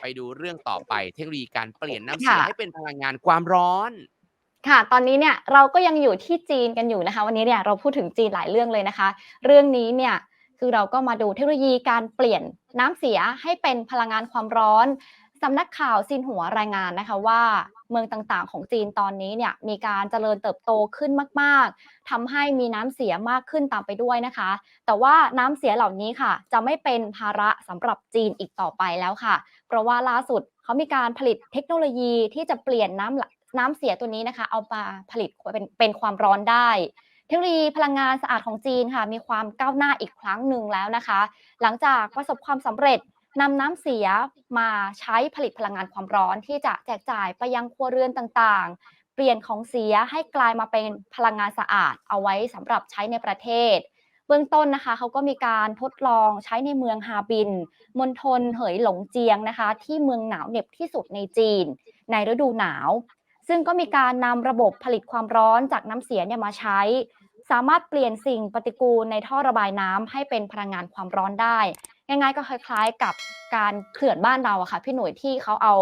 ไปดูเรื่องต่อไป เทคโนโลยีการเปลี่ยนน้ำเสียค่ะให้เป็นพลังงานความร้อนค่ะ ตอนนี้เนี่ยเราก็ยังอยู่ที่จีนกันอยู่นะคะ วันนี้เนี่ยเราพูดถึงจีนหลายเรื่องเลยนะคะ เรื่องนี้เนี่ยคือเราก็มาดูเทคโนโลยีการเปลี่ยนน้ำเสียให้เป็นพลังงานความร้อน สำนักข่าวซินหัวรายงานนะคะว่าเมืองต่างๆ ของจีนตอนนี้เนี่ยมีการเจริญเติบโตขึ้นมาก ๆทำให้มีน้ำเสียมากขึ้นตามไปด้วยนะคะ แต่ว่าน้ำเสียเหล่านี้ค่ะ จะไม่เป็นภาระสำหรับจีนอีกต่อไปแล้วค่ะ เพราะว่าล่าสุดเขามีการผลิตเทคโนโลยีที่จะเปลี่ยนน้ำน้ำเสียตัวนี้นะคะ เอามาผลิตเป็นเป็นความร้อนได้เทคโนโลยีพลังงานสะอาดของจีนค่ะ มีความก้าวหน้าอีกครั้งหนึ่งแล้วนะคะ หลังจากประสบความสำเร็จ นำน้ำเสียมาใช้ผลิตพลังงานความร้อนที่จะแจกจ่ายไปยังครัวเรือนต่างๆ เปลี่ยนของเสียให้กลายมาเป็นพลังงานสะอาด เอาไว้สำหรับใช้ในประเทศ เบื้องต้นนะคะเขาก็มีการทดลองใช้ในเมืองฮาบินมณฑลเหยหลงเจียงนะคะ ที่เมืองหนาวเหน็บที่สุดในจีน ในฤดูหนาว ซึ่งก็มีการนำระบบผลิตความร้อนจากน้ำเสียเนี่ยมาใช้ สามารถเปลี่ยนสิ่งปฏิกูลในท่อระบายน้ำให้เป็นพลังงานความร้อนได้ ง่าย ๆ ก็คล้าย ๆ กับการเขื่อนบ้านเราอะค่ะพี่หน่วยที่เขาเอา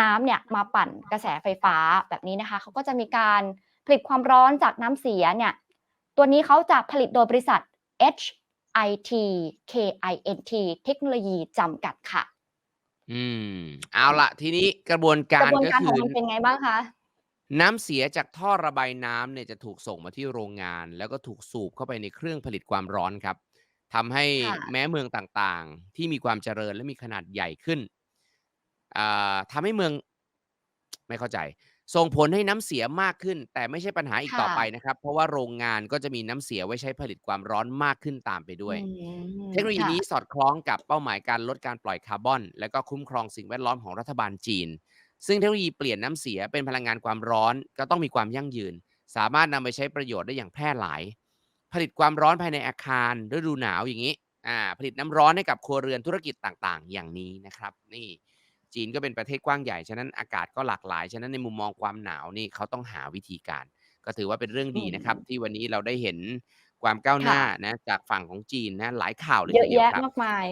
น้ำเนี่ยมาปั่นกระแสไฟฟ้าแบบนี้นะคะเขาก็จะมีการผลิตความร้อนจากน้ำเสียเนี่ยตัวนี้เขาจะผลิตโดยบริษัท HIT KINT เทคโนโลยีจำกัดค่ะ อืม เอาละทีนี้กระบวนกการระบวนก็การคืของอมันเป็นไงบ้างคะน้ำเสียจากท่อระบายน้ำเนี่ยจะถูกส่งมาที่โรงงาน แล้วก็ถูกสูบเข้าไปในเครื่องผลิตความร้อนครับ ทำให้ค่ะ แม้เมืองต่างๆ ที่มีความเจริญและมีขนาดใหญ่ขึ้นอ่าทำให้เมือง ไม่เข้าใจ ส่งผลให้น้ำเสียมากขึ้น แต่ไม่ใช่ปัญหาอีกค่ะ ต่อไปนะครับ เพราะว่าโรงงานก็จะมีน้ำเสียไว้ใช้ผลิตความร้อนมากขึ้นตามไปด้วยอืมเทคโนโลยีค่ะ นี้สอดคล้องกับเป้าหมายการลดการปล่อยคาร์บอน และก็คุ้มครองสิ่งแวดล้อมของรัฐบาลจีน ซึ่งเทคโนโลยีเปลี่ยนน้ำเสียเป็นพลังงานความร้อน ก็ต้องมีความยั่งยืน สามารถนำไปใช้ประโยชน์ได้อย่างแพร่หลาย ผลิตความร้อนภายในอาคารฤดูหนาวอย่างนี้อ่าผลิตน้ำร้อนให้กับครัวเรือนธุรกิจต่างๆ อย่างนี้นะครับ นี่จีนก็เป็นประเทศกว้างใหญ่ ฉะนั้นอากาศก็หลากหลาย ฉะนั้นในมุมมองความหนาวนี่เขาต้องหาวิธีการ ก็ถือว่าเป็นเรื่องดีนะครับอืมที่วันนี้เราได้เห็นความก้าวหค่ะน้านะจากฝั่งของจีนนะหลายข่าวเลยเยทีอะเดียวแยะครับมากมาย